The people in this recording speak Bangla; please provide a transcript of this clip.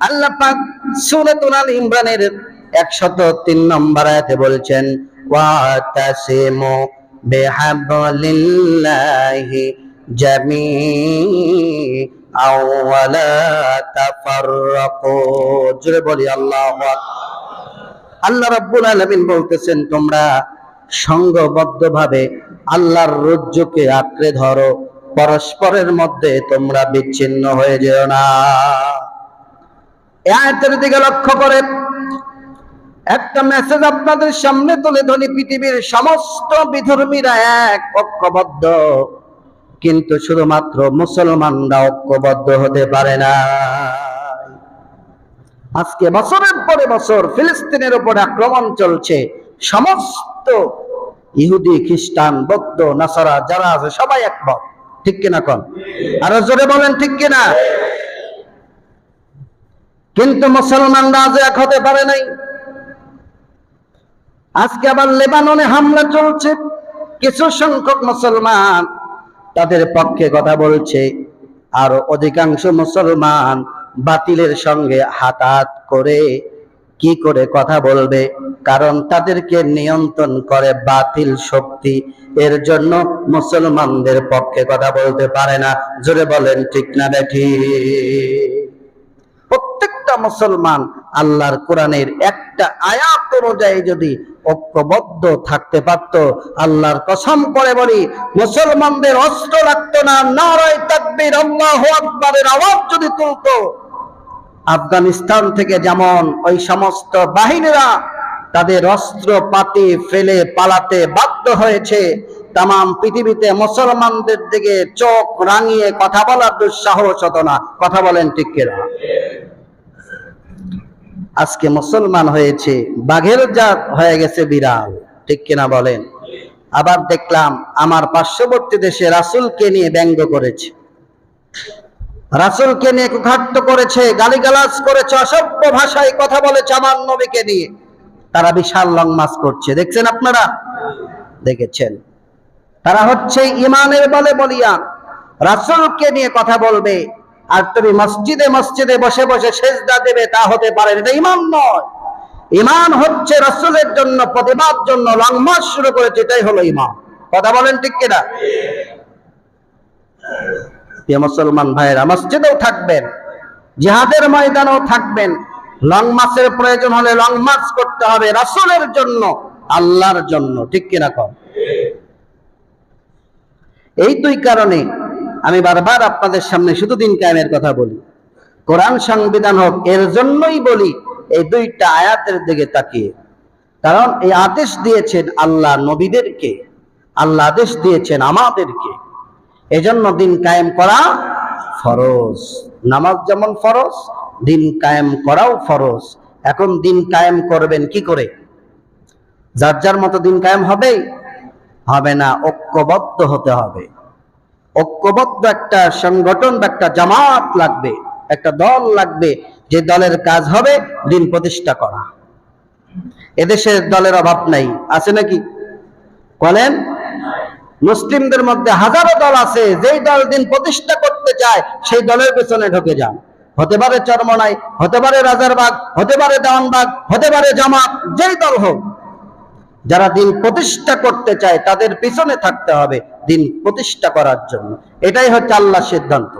আল্লাহ পাক সূরাতুল আল ইমরানের 103 নম্বর আয়াতে বলছেন, ওয়াতাসিমু বিহাবলিল্লাহি তাফাররাকু। বলি, আল্লাহু আল্লাহ রাব্বুল আলামিন বলতেছেন, তোমরা সংঘবদ্ধভাবে আল্লাহর রজ্জুকে আঁকড়ে ধরো, পরস্পরের মধ্যে তোমরা বিচ্ছিন্ন হয়ে যেও না। আয়াতের দিকে লক্ষ্য করে একটা মেসেজ আপনাদের সামনে তুলে ধরি, পৃথিবীর সমস্ত বিধর্মীরা এক, ঐক্যবদ্ধ। কিন্তু শুধুমাত্র মুসলমানরা ঐক্যবদ্ধ হতে পারে না। আজকে বছরের পরে বছর ফিলিস্তিনের উপরে আক্রমণ চলছে, সমস্ত ইহুদি, খ্রিস্টান, বৌদ্ধ, নাসারা, যারা আছে, সবাই একমত। ঠিক কিনা কন? আরও জোরে বলেন, ঠিক কিনা? কিন্তু মুসলমানরা আজ এক হতে পারে নাই। আজকে আবার লেবাননে হামলা চলছে। কিছু সংখ্যক মুসলমান তাদের পক্ষে কথা বলছে। আর অধিকাংশ মুসলমান বাতিলের সঙ্গে হাতাহাত করে কি করে কথা বলবে? কারণ তাদেরকে নিয়ন্ত্রণ করে বাতিল শক্তি। এর জন্য মুসলমানদের পক্ষে কথা বলতে পারে না। জোরে বলেন, ঠিক না বেঠি প্রত্যেকটা মুসলমান আল্লাহর কোরআনের একটা আয়াত অনুযায়ী যদি ঐক্যবদ্ধ থাকতে পারত, আল্লাহর কসম করে বলি, মুসলমানদের অস্ত্র লাগতো না, নারায় তাকবীর, আল্লাহু আকবারের আওয়াজ যদি তুলতো। আফগানিস্তান থেকে যেমন ওই সমস্ত বাহিনীরা তাদের অস্ত্র পাতি ফেলে পালাতে বাধ্য হয়েছে তাম পৃথিবীতে মুসলমানদের দিকে চোখ রাঙিয়ে কথা বলার দুঃসাহস হতো না। কথা বলেন ঠিক কিনা? আজকে মুসলমান হয়েছে, বাঘের জাত হয়ে গেছে বিড়াল। ঠিক কিনা বলেন? আবার দেখলাম, আমার পার্শ্ববর্তী দেশে রাসুলকে নিয়ে ব্যঙ্গ করেছে। রাসুলকে নিয়ে কুখাট্য করেছে, গালিগালাজ করেছে, অসভ্য ভাষায় কথা বলেছে আমার নবীকে নিয়ে। তারা বিশাল লং মাস করছে। দেখছেন আপনারা? দেখেছেন? তারা হচ্ছে ইমানের বলে বলিয়ান। রাসুলকে নিয়ে কথা বলবে আর তুমি মসজিদে মসজিদে বসে বসে সেজদা দেবে, তা হতে পারে। এটা ইমান নয়। ইমান হচ্ছে রাসুলের জন্য, প্রতিবাদ জন্য লং মাস শুরু করেছে, এটাই হলো ইমান। কথা বলেন ঠিক কিনা? মুসলমান ভাইয়েরা, মসজিদেও থাকবেন, জিহাদের ময়দানেও থাকবেন। লং মাসের প্রয়োজন হলে লং মার্চ করতে হবে রাসূলের জন্য, আল্লাহর জন্য। ঠিক কিনা কম এই দুই কারণে আমি বারবার আপনাদের সামনে শুধু দিন কায়েমের কথা বলি। কোরআন সংবিধান হোক, এর জন্যই বলি, এই দুইটা আয়াতের দিকে তাকিয়ে। কারণ এই আদেশ দিয়েছেন আল্লাহ নবীদেরকে, আল্লাহ আদেশ দিয়েছেন আমাদেরকে। এজন্য দিন কায়েম করা ফরজ। নামাজ যেমন ফরজ, দিন কায়েম করাও ফরজ। এখন দিন কায়েম করবেন কি করে? যার যার মতো দিন কায়েম হবে হবে না, ঐক্যবদ্ধ হতে হবে। ঐক্যবদ্ধ একটা সংগঠন বা একটা জামাত লাগবে, একটা দল লাগবে, যে দলের কাজ হবে, দিন প্রতিষ্ঠা করা। এদেশের দলের অভাব নাই, আছে নাকি? বলেন, মুসলিমদের মধ্যে হাজারো দল আছে, যেই দল দিন প্রতিষ্ঠা করতে চায়, সেই দলের পেছনে ঢুকে যান। হতে পারে চরমনাই, হতে পারে রাজারবাগ, হতে পারে দেওয়ানবাগ, হতে পারে জামাত, যেই দল হোক। যারা দিন প্রতিষ্ঠা করতে চায়, তাদের পিছনে থাকতে হবে দিন প্রতিষ্ঠা করার জন্য। এটাই হচ্ছে আল্লাহ সিদ্ধান্ত।